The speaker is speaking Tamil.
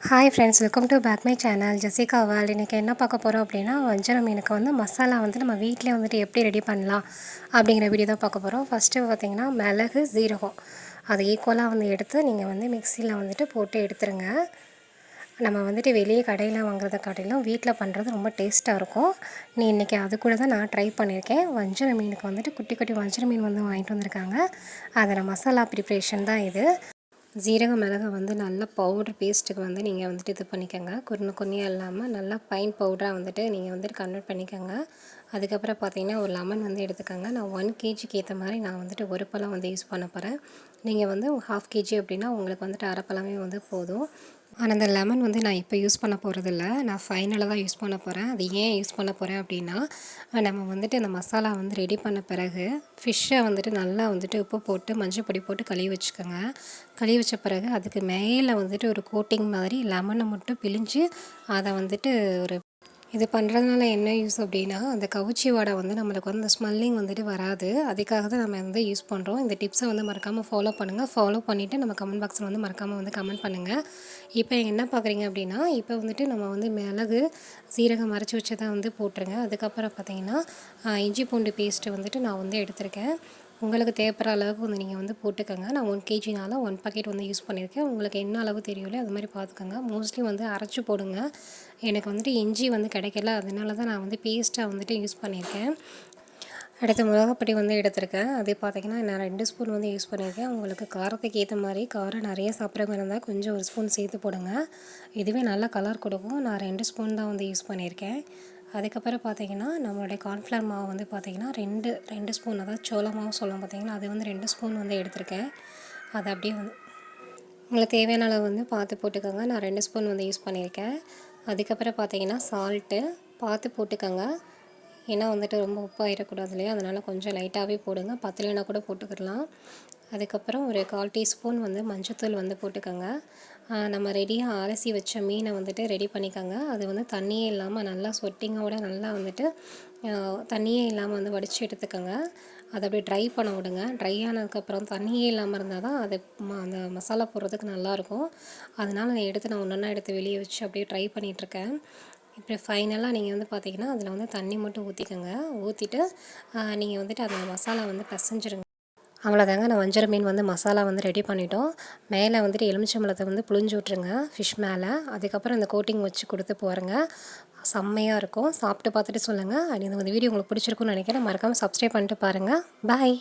Hi friends welcome to back my channel Jessica வால் இன்றைக்கி என்ன பார்க்க போகிறோம் அப்படின்னா வஞ்சர மீனுக்கு வந்து மசாலா வந்து நம்ம வீட்டிலே வந்துட்டு எப்படி ரெடி பண்ணலாம் அப்படிங்கிற வீடியோ தான் பார்க்க போகிறோம் ஃபஸ்ட்டு பார்த்திங்கன்னா மிளகு ஜீரகம் அது ஈக்குவலாக வந்து எடுத்து நீங்கள் வந்து மிக்சியில் வந்துட்டு போட்டு எடுத்துருங்க. நம்ம வந்துட்டு வெளியே கடையில் வாங்குறத காட்டிலும் வீட்டில் பண்ணுறது ரொம்ப டேஸ்ட்டாக இருக்கும். நீ இன்றைக்கி அது கூட தான் நான் ட்ரை பண்ணியிருக்கேன் வஞ்சர மீனுக்கு வந்துட்டு குட்டி குட்டி வஞ்சர மீன் வந்து வாங்கிட்டு வந்திருக்காங்க. அதில் மசாலா ப்ரிப்ரேஷன் தான் இது. ஜீரக மிளகை வந்து நல்லா பவுடர் பேஸ்ட்டுக்கு வந்து நீங்கள் வந்துட்டு இது பண்ணிக்கோங்க. குறுனு குன்னியாக இல்லாமல் நல்லா பைன் பவுடராக வந்துட்டு நீங்கள் வந்துட்டு கன்வெர்ட் பண்ணிக்கோங்க. அதுக்கப்புறம் பார்த்தீங்கன்னா ஒரு லெமன் வந்து எடுத்துக்கோங்க. நான் ஒன் கேஜிக்கு ஏற்ற மாதிரி நான் வந்துட்டு ஒரு பழம் வந்து யூஸ் பண்ண போகிறேன் நீங்கள் வந்து ஹாஃப் கேஜி அப்படின்னா உங்களுக்கு வந்துட்டு அரை பழமே வந்து போதும். ஆனால் அந்த லெமன் வந்து நான் இப்போ யூஸ் பண்ண போகிறதில்ல நான் ஃபைனலாக தான் யூஸ் பண்ண போகிறேன் அது ஏன் யூஸ் பண்ண போகிறேன் அப்படின்னா நம்ம வந்துட்டு அந்த மசாலா வந்து ரெடி பண்ண பிறகு ஃபிஷ்ஷை வந்துட்டு நல்லா வந்துட்டு உப்பு போட்டு மஞ்சள் பொடி போட்டு கழுவி வச்சுக்கோங்க. கழுவி வச்ச பிறகு அதுக்கு மேலே வந்துட்டு ஒரு கோட்டிங் மாதிரி லெமனை மட்டும் பிழிஞ்சு அதை வந்துட்டு ஒரு இது பண்ணுறதுனால என்ன யூஸ் அப்படின்னா அந்த கவுச்சி வாடை வந்து நம்மளுக்கு வந்து ஸ்மெல்லிங் வந்துட்டு வராது. அதுக்காக தான் நம்ம வந்து யூஸ் பண்ணுறோம் இந்த டிப்ஸை வந்து மறக்காமல் ஃபாலோ பண்ணுங்கள் ஃபாலோ பண்ணிவிட்டு நம்ம கமெண்ட் பாக்ஸில் வந்து மறக்காமல் வந்து கமெண்ட் பண்ணுங்கள் இப்போ என்ன பார்க்குறீங்க அப்படின்னா இப்போ வந்துட்டு நம்ம வந்து மிளகு சீரகம் மறைச்சி வச்சதை வந்து போட்டுருங்க. அதுக்கப்புறம் பார்த்தீங்கன்னா இஞ்சி பூண்டு பேஸ்ட்டு வந்துட்டு நான் வந்து எடுத்திருக்கேன். உங்களுக்கு தேவைப்படுற அளவுக்கு வந்து நீங்கள் வந்து போட்டுக்கோங்க. நான் ஒன் கேஜினால ஒன் பாக்கெட் வந்து யூஸ் பண்ணியிருக்கேன். உங்களுக்கு என்ன அளவு தெரியலையோ அது மாதிரி பார்த்துக்கோங்க. மோஸ்ட்லி வந்து அரைச்சி போடுங்க. எனக்கு வந்துட்டு இஞ்சி வந்து கிடைக்கல. அதனால தான் நான் வந்து பேஸ்ட்டாக வந்துட்டு யூஸ் பண்ணியிருக்கேன். அடுத்து மிளகாப்பொடி வந்து எடுத்திருக்கேன். அதே பார்த்திங்கன்னா நான் ரெண்டு ஸ்பூன் வந்து யூஸ் பண்ணியிருக்கேன். உங்களுக்கு காரத்துக்கு ஏற்ற மாதிரி காரம் நிறைய சாப்பிட்றவங்க இருந்தால் கொஞ்சம் ஒரு ஸ்பூன் சேர்த்து போடுங்க. இதுவே நல்லா கலர் கொடுக்கும். நான் ரெண்டு ஸ்பூன் தான் வந்து யூஸ் பண்ணியிருக்கேன். அதுக்கப்புறம் பார்த்திங்கன்னா நம்மளுடைய கார்ன்ஃப்ளவர் மாவு வந்து பார்த்திங்கன்னா ரெண்டு ரெண்டு ஸ்பூன் அதாவது சோள மாவு சொல்லலாம் பார்த்திங்கன்னா அது வந்து ரெண்டு ஸ்பூன் வந்து எடுத்திருக்கேன். அதை அப்படியே வந்து உங்களுக்கு தேவையான அளவு வந்து பார்த்து போட்டுக்கோங்க. நான் ரெண்டு ஸ்பூன் வந்து யூஸ் பண்ணியிருக்கேன். அதுக்கப்புறம் பார்த்திங்கன்னா சால்ட்டு பார்த்து போட்டுக்கோங்க. ஏன்னா வந்துட்டு ரொம்ப உப்பாயிடக்கூடாது இல்லையா? அதனால் கொஞ்சம் லைட்டாகவே போடுங்க. பத்தலைனா கூட போட்டுக்கிடலாம். அதுக்கப்புறம் ஒரு கால் டீஸ்பூன் வந்து மஞ்சத்தூள் வந்து போட்டுக்கோங்க. நம்ம ரெடியாக அலசி வச்ச மீனை வந்துட்டு ரெடி பண்ணிக்கோங்க. அது வந்து தண்ணியே இல்லாமல் நல்லா சொட்டிங்கோட நல்லா வந்துட்டு தண்ணியே இல்லாமல் வந்து வடித்து எடுத்துக்கோங்க. அதை அப்படியே ட்ரை பண்ண விடுங்க. ட்ரை ஆனதுக்கப்புறம் தண்ணியே இல்லாமல் இருந்தால் தான் அது அந்த மசாலா போடுறதுக்கு நல்லாயிருக்கும் அதனால் நான் எடுத்து நான் ஒன்றா எடுத்து வெளியே வச்சு அப்படியே ட்ரை பண்ணிகிட்ருக்கேன் இப்போ ஃபைனலாக நீங்கள் வந்து பார்த்தீங்கன்னா அதில் வந்து தண்ணி மட்டும் ஊற்றிக்கோங்க ஊற்றிட்டு நீங்கள் வந்துட்டு அந்த மசாலா வந்து பசைஞ்சிருங்க. அவ்வளோதாங்க. நான் வஞ்சர மீன் வந்து மசாலா வந்து ரெடி பண்ணிட்டோம். மேலே வந்துட்டு எலுமிச்சம்பழத்தை வந்து புளிஞ்சு விட்ருங்க ஃபிஷ் மேலே. அதுக்கப்புறம் இந்த கோட்டிங் வச்சு கொடுத்து போகிறேங்க செம்மையாக இருக்கும். சாப்பிட்டு பார்த்துட்டு சொல்லுங்கள் அது இந்த வீடியோ உங்களுக்கு பிடிச்சிருக்குன்னு நினைக்கிறேன். மறக்காமல் சப்ஸ்கிரைப் பண்ணிட்டு பாருங்கள் பாய்